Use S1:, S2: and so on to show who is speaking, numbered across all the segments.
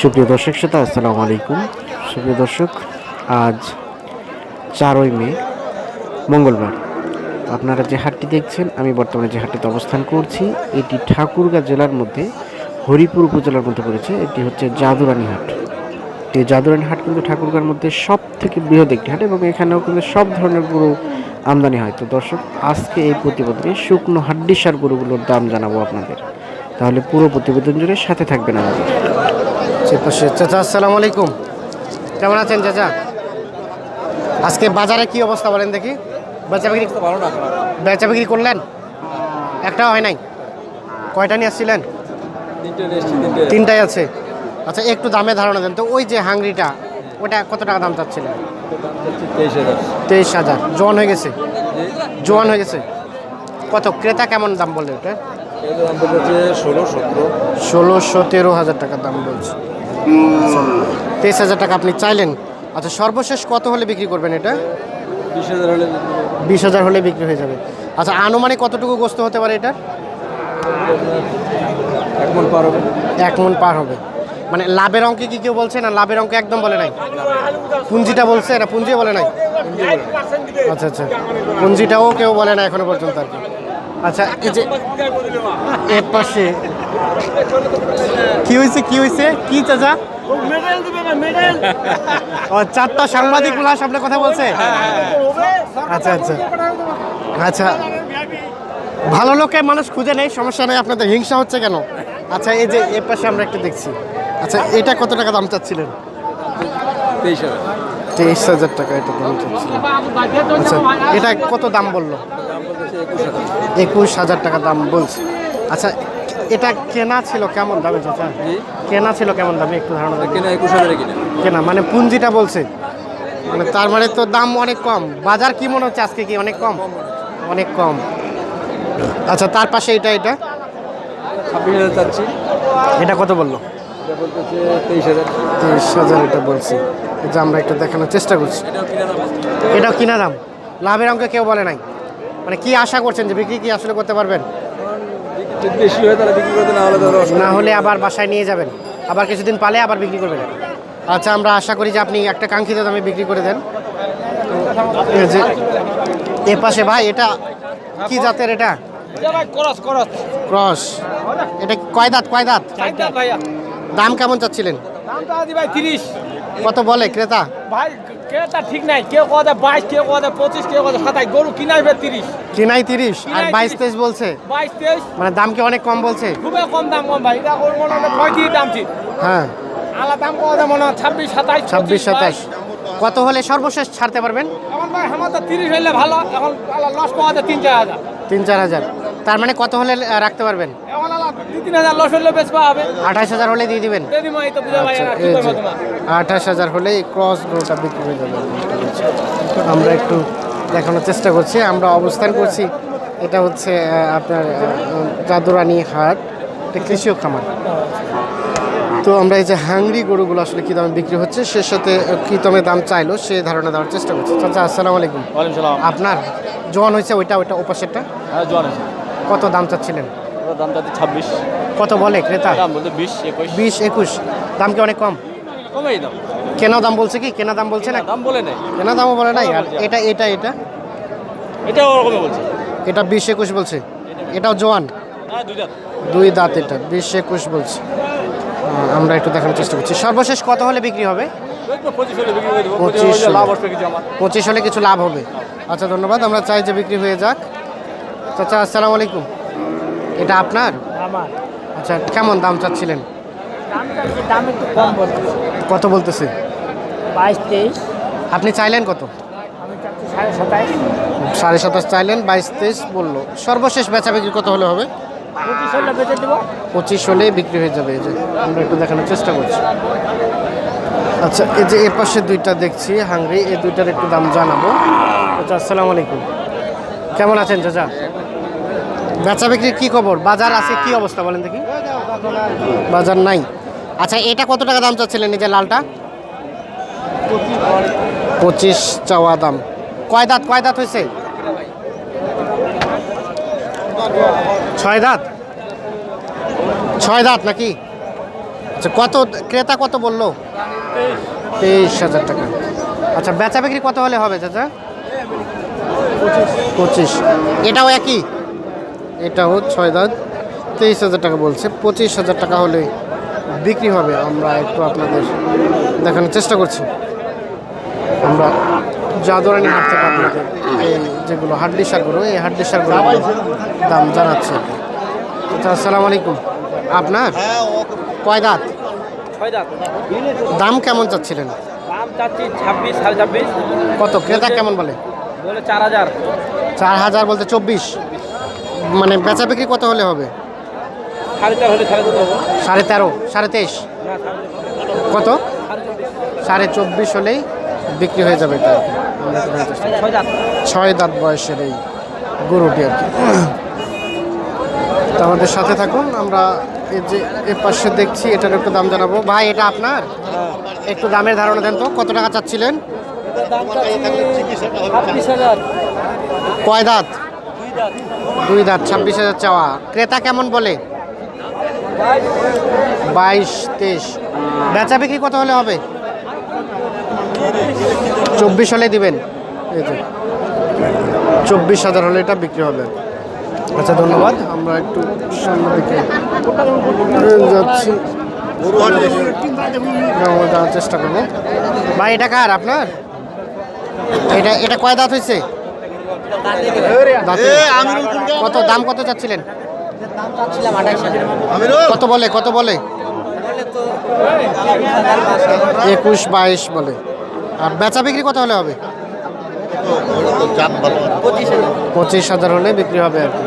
S1: সুপ্রিয় দর্শক শ্রোতা, আসসালামু আলাইকুম। সুপ্রিয় দর্শক, আজ চারই মে, মঙ্গলবার। আপনারা যে হাটটি দেখছেন, আমি বর্তমানে যে হাটটিতে অবস্থান করছি, এটি ঠাকুরগাঁ জেলার মধ্যে, হরিপুর উপজেলার মধ্যে পড়েছে। এটি হচ্ছে জাদুরানি হাট। এই জাদুরানি হাট কিন্তু ঠাকুরগাঁর মধ্যে সব থেকে বৃহৎ একটি হাট এবং এখানেও কিন্তু সব ধরনের গরু আমদানি হয়। তো দর্শক, আজকে এই প্রতিবেদনে শুকনো হাড্ডিসার গরুগুলোর দাম জানাব আপনাদের। তাহলে পুরো প্রতিবেদন জুড়ে সাথে থাকবেন আমাদের।
S2: পাশে চাচা আসসালামু আলাইকুম। কেমন আছেন চাচা? আজকে বাজারে কি অবস্থা বলেন দেখি। বেচা বিক্রি
S3: ভালো না
S2: বেচা বিক্রি করলেন? একটাও হয় নাই? কয়টা নিয়ে আসছিলেন? তিনটাই আছে। আচ্ছা একটু দামে ধারণা দেন তো ওই যে হাংরিটা ওটা কত টাকা দাম চাচ্ছিলেন?
S3: তেইশ হাজার।
S2: জোয়ান হয়ে গেছে? জোয়ান হয়ে গেছে? কত? ক্রেতা কেমন দাম বললেন ওটা?
S3: ষোলো সতেরো।
S2: হাজার টাকার দাম বলছে। তেইশ হাজার টাকা আপনি চাইলেন। আচ্ছা সর্বশেষ কত হলে বিক্রি করবেন এটা?
S3: বিশ হাজার হলে
S2: বিশ হাজার হলে বিক্রি হয়ে যাবে। আচ্ছা আনুমানিক কতটুকু গোস্ত হতে পারে এটা?
S3: এক মন পার হবে।
S2: এক মন পার হবে। মানে লাভের অঙ্কে কি কেউ বলছে না? লাভের অঙ্কে একদম বলে নাই? পুঞ্জিটা বলছে না? পুঞ্জি বলে নাই? আচ্ছা আচ্ছা। পুঞ্জিটাও কেউ বলে না এখনও পর্যন্ত আর কি। আচ্ছা এই যে এর পাশে। কি হয়েছে কি হয়েছে কি চাচা? ও চারটা সাংবাদিকগুলা সামনে কথা বলছে? আচ্ছা আচ্ছা। আচ্ছা। ভালো লোকে মানুষ খুঁজে নেই সমস্যা নেই আপনাদের হিংসা হচ্ছে কেন? আচ্ছা এই যে এর পাশে আমরা একটু দেখছি। আচ্ছা এটা কত টাকা দাম চাচ্ছিলেন?
S3: তেইশ হাজার।
S2: টাকা এটা দাম চাচ্ছিলেন। আচ্ছা এটা কত দাম বলল?
S3: একুশ হাজার।
S2: একুশ হাজার টাকা দাম বলছে। আচ্ছা এটা কেনা ছিল কেমন দামে চাচা? কেনা ছিল কেমন দামে একটু ধারণা।
S3: কিনা একুশ হাজারে কিনে।
S2: কেনা মানে পুঞ্জিটা বলছে। মানে তার মানে তো দাম অনেক কম। বাজার কি মনে হচ্ছে আজকে কি অনেক কম? অনেক কম। আচ্ছা তার পাশে এটা এটা?
S3: ছাব্বিশ হাজার চাচ্ছি।
S2: এটা কত বলল?
S3: তেইশ হাজার।
S2: তেইশ হাজার এটা বলছি। যে আমরা একটু দেখানোর চেষ্টা করছি।
S3: এটাও কিনা দাম।
S2: লাভের অঙ্কে কেউ বলে নাই। মানে কি আশা করছেন যে বিক্রি কি আসলে করতে পারবেন?
S3: যদি বেশি হয় তাহলে বিক্রি করতে না হলে ধরো
S2: না হলে আবার বাসায় নিয়ে যাবেন। আবার কিছুদিন পালে আবার বিক্রি করবেন। আচ্ছা আমরা আশা করি যে আপনি একটা কাঙ্ক্ষিত দামে বিক্রি করে দেন। এই যে এ পাশে ভাই এটা কি জাতের এটা?
S4: করস। করস
S2: ক্রস এটা কয় দাঁত কয় দাঁত? দাম কেমন চাচ্ছিলেন? কত বলে ক্রেতা?
S4: ভাই কেটা ঠিক নাই? কেউ কথা বাইশ কেউ কথা পঁচিশ কেউ কথা সাতাশ? গরু কিনাইবে তিরিশ।
S2: কিনাই তিরিশ আর বাইশ তেইশ বলছে।
S4: বাইশ তেইশ।
S2: মানে দাম কি অনেক কম বলছে?
S4: খুবই কম দাম কম ভাই। এটা গরু মনে হয় পঁয়ত্রিশ দাম ছিল।
S2: হ্যাঁ।
S4: আলা দাম কথা মনে হয়? ছাব্বিশ সাতাশ
S2: ছাব্বিশ সাতাশ। কত হলে সর্বশেষ ছাড়তে পারবেন?
S4: এখন ভাই আমার তো তিরিশ হইলে ভালো। এখন লস কথা তিন চার হাজার।
S2: তিন চার হাজার। তার মানে কত হলে রাখতে পারবেন? আঠাশ হাজার হলে দিয়ে দিবেন? আচ্ছা, আঠাশ হাজার হলে ক্রস গরুটা বিক্রি হয়ে যাবে। আমরা একটু দেখানোর চেষ্টা করছি আমরা অবস্থান করছি। এটা হচ্ছে আপনার জাদুরানি হাট এটা কৃষি খামার। তো আমরা এই যে হাংরি গরুগুলো আসলে কী দামে বিক্রি হচ্ছে সে সাথে কী দামে দাম চাইলো সে ধারণা দেওয়ার চেষ্টা করছি। চাচা আসসালামু আলাইকুম। আপনার জোয়ান হয়েছে ওইটা ওইটা ওপাশেরটা?
S4: হ্যাঁ জন আছে
S2: কত দাম চাচ্ছিলেন?
S4: দাম যাচ্ছে ছাব্বিশ।
S2: কত বলে ক্রেতা?
S4: দাম বলতে বিশ একুশ।
S2: বিশ একুশ। দাম কি অনেক কম?
S4: কমেই দাম।
S2: কেনা দাম বলছে কি? কেনা দাম বলছে না?
S4: দাম বলে নেই।
S2: কেনা দামও বলে নাই? আর এটা এটা এটা?
S4: এটা ওরকমই বলছে।
S2: এটা বিশ একুশ বলছে? এটাও জোয়ান?
S4: হ্যাঁ
S2: দুই দাঁত। এটা বিশ একুশ বলছে। আমরা একটু দেখানোর চেষ্টা করছি। সর্বশেষ কত হলে বিক্রি হবে?
S4: পঁচিশ হলে কিছু
S2: লাভ হবে। আচ্ছা ধন্যবাদ। আমরা চাই যে বিক্রি হয়ে যাক। চাচা আসসালামু আলাইকুম। এটা আপনার?
S4: আমার।
S2: আচ্ছা কেমন দাম চাচ্ছিলেন?
S4: দাম একটু কম
S2: কত বলতেছে?
S4: বাইশ তেইশ।
S2: আপনি চাইলেন কত?
S4: সাড়ে
S2: সাতাশ চাইলেন বাইশ তেইশ বলল। সর্বশেষ বেচা বিক্রি কত হলে হবে?
S4: পঁচিশ হলে
S2: পঁচিশ হলে বিক্রি হয়ে যাবে এই যে আমরা একটু দেখানোর চেষ্টা করছি। আচ্ছা এই যে এর পাশে দুইটা দেখছি হাংরি এই দুইটার একটু দাম জানাব। আচ্ছা আসসালামু আলাইকুম। কেমন আছেন চাচা? বেচা বিক্রির কি খবর? বাজার আছে, কি অবস্থা বলেন দেখি। বাজার নাই। আচ্ছা এটা কত টাকা দাম চাচ্ছিলেন এই যে লালটা? পঁচিশ চাওয়া দাম। কয় দাঁত কয় দাঁত হয়েছে? ছয় দাঁত? ছয় দাঁত নাকি? আচ্ছা কত, ক্রেতা কত বলল? তেইশ হাজার টাকা। আচ্ছা বেচা বিক্রি কত হলে হবে, চাচা? পঁচিশ। এটাও একই? এটাও ছয় দাঁত তেইশ হাজার টাকা বলছে। পঁচিশ হাজার টাকা হলে বিক্রি হবে। আমরা একটু আপনাদের দেখানোর চেষ্টা করছি। আমরা জাদুরানি হাট থেকে আপনাদের এই যেগুলো হাড্ডি সারগুলো এই হাড্ডি সারগুলো দাম জানাচ্ছি। আর কি। আচ্ছা আসসালামু আলাইকুম। আপনার? কয় দাঁত?
S4: দাঁত।
S2: দাম কেমন চাচ্ছিলেন?
S4: দাম চাচ্ছি ছাব্বিশ সাড়ে ছাব্বিশ।
S2: কত? ক্রেতা কেমন বলে?
S4: বলে চার হাজার।
S2: চার হাজার বলতে চব্বিশ। মানে বেচা বিক্রি কত হলে হবে?
S4: সাড়ে
S2: তেরো। সাড়ে তেইশ? কত?
S4: সাড়ে চব্বিশ
S2: হলেই বিক্রি হয়ে যাবে এটা।
S4: ছয় দাঁত।
S2: বয়সের এই গরুটি আর কি। তো আমাদের সাথে থাকুন আমরা এই যে এ পাশে দেখছি এটার একটু দাম জানাব। ভাই এটা আপনার? একটু দামের ধারণা দেন তো কত টাকা চাচ্ছিলেন? কয় দাঁত?
S4: দুই দাঁত।
S2: ছাব্বিশ হাজার চাওয়া। ক্রেতা কেমন বলে? বাইশ, তেইশ। বেচা বিক্রি কত হলে হবে? চব্বিশ হলে দিবেন। এই যে। চব্বিশ হাজার হলে এটা বিক্রি হবে। আচ্ছা ধন্যবাদ। আমরা একটু যাচ্ছি। যাওয়ার চেষ্টা করব। ভাই, এটা কার আপনার? এটা এটা কয় দাঁত হয়েছে? কত দাম কত চাচ্ছিলেন? কত বলে কত বলে? একুশ বাইশ বলে। আর বেচা বিক্রি কত হলে হবে? পঁচিশ হাজার হলে বিক্রি হবে আর কি।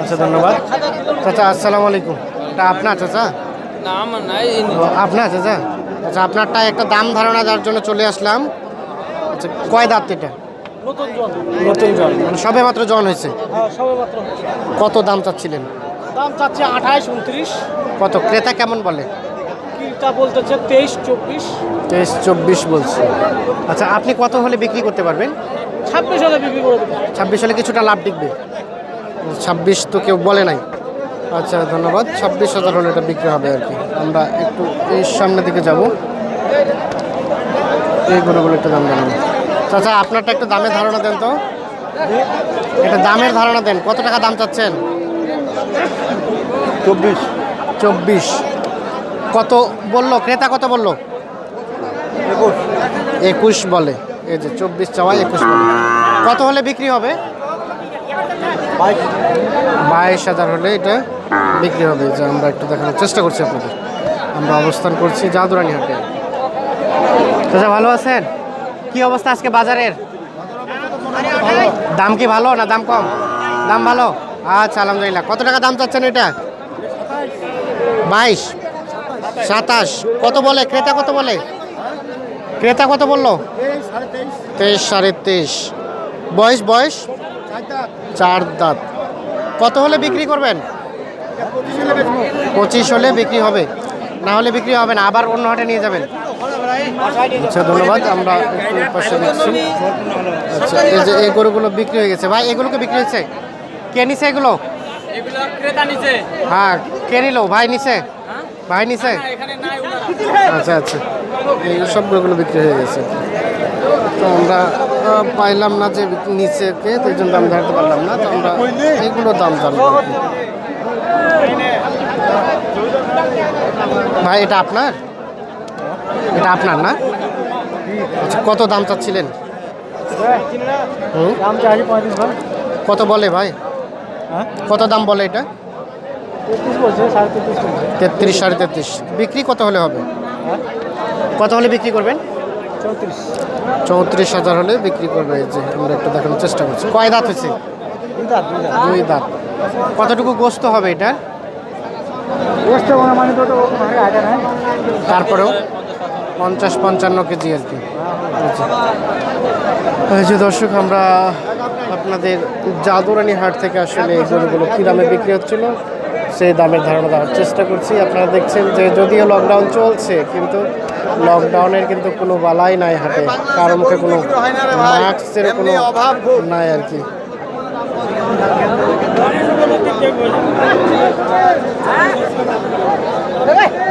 S2: আচ্ছা ধন্যবাদ। চাচা আসসালামু আলাইকুম। এটা আপনার চাচা?
S4: না আমার নাই
S2: ও, আপনার চাচা? আচ্ছা আপনারটা একটা দাম ধারণা যার জন্য চলে আসলাম। আচ্ছা কয় দাঁত এটা?
S4: নতুন জন
S2: মানে সবে মাত্র জন হয়েছে?
S4: হ্যাঁ মাত্র
S2: কত দাম চাচ্ছিলেন?
S4: দাম চাচ্ছি আঠাইশ উনত্রিশ।
S2: কত? ক্রেতা কেমন বলে?
S4: কিটা বলতেছে তেইশ চব্বিশ।
S2: তেইশ চব্বিশ বলছে। আচ্ছা আপনি কত হলে বিক্রি করতে পারবেন?
S4: ছাব্বিশ হাজার বিক্রি করে দেবো
S2: ছাব্বিশ হলে কিছুটা লাভ টিকবে? ছাব্বিশ তো কেউ বলে নাই। আচ্ছা ধন্যবাদ। ছাব্বিশ হাজার হলে এটা বিক্রি হবে আর কি। আমরা একটু এই সামনের দিকে যাব। এই গরুগুলো একটু দাম জানাব। চাচা আপনারটা একটু দামের ধারণা দেন তো। এটা দামের ধারণা দেন। কত টাকা দাম চাচ্ছেন?
S3: চব্বিশ।
S2: চব্বিশ। কত বলল? ক্রেতা কত বলল?
S3: একুশ।
S2: একুশ বলে। এই যে চব্বিশ চাওয়া একুশ বলে। কত হলে বিক্রি হবে?
S3: বাইশ।
S2: বাইশ হাজার হলে এটা বিক্রি হবে। যে আমরা একটু দেখানোর চেষ্টা করছি আপনাদের। আমরা অবস্থান করছি জাদুরানি হাটে। চাচা ভালো আছেন? কি অবস্থা আজকে বাজারের? দাম কি ভালো না দাম কম? দাম ভালো? আচ্ছা আলহামদুলিল্লাহ। কত টাকা দাম চাচ্ছেন এটা? বাইশ। সাতাশ। কত বলে? ক্রেতা কত বলে? ক্রেতা কত বলল? তেইশ সাড়ে তেইশ। বয়স বয়স? চার দাঁত। কত হলে বিক্রি করবেন? পঁচিশ হলে বিক্রি হবে। না হলে বিক্রি হবে না আবার অন্য হাটে নিয়ে যাবেন। আচ্ছা ধন্যবাদ আমরা একটু এই পাশে দেখছি। আচ্ছা এই যে এই গরুগুলো বিক্রি হয়ে গেছে ভাই এগুলোকে বিক্রি হয়েছে কে নিছে এগুলো?
S4: এগুলো ক্রেতা নিচে
S2: হ্যাঁ কে নিল? ভাই নিছে? ভাই নিছে? আচ্ছা আচ্ছা এই সব গরুগুলো বিক্রি হয়ে গেছে। তো আমরা পাইলাম না যে নিচে কে তো এই জন্য দাম জানতে পারলাম না তো আমরা এগুলো দাম কি। ভাই, এটা আপনার? এটা আপনার না? আচ্ছা কত দাম চাচ্ছিলেন? কত বলে ভাই? কত দাম বলে এটা?
S4: তেত্রিশ সাড়ে তেত্রিশ।
S2: বিক্রি কত হলে হবে? কত হলে বিক্রি করবেন?
S4: চৌত্রিশ
S2: হাজার হলে বিক্রি করবে। যে, আমরা একটু দেখানোর চেষ্টা করছি। কয় দাঁত হয়েছে?
S4: দুই দাঁত।
S2: কতটুকু গোস্ত হবে এটা?
S4: বসতে মানে তো
S2: তারপরেও পঞ্চাশ পঞ্চান্ন কেজি আর কি। যে। যে দর্শক আমরা আপনাদের জাদুরানি হাট থেকে আসলে এই গরুগুলো কী দামে বিক্রি হচ্ছিল সেই দামের ধারণা দেওয়ার চেষ্টা করছি। আপনারা দেখছেন যে যদিও লকডাউন চলছে কিন্তু লকডাউনের কিন্তু কোনো বালাই নাই হাটে। কারও মুখে কোনো মাস্কের কোনো অভাব নাই আর কি। 来来来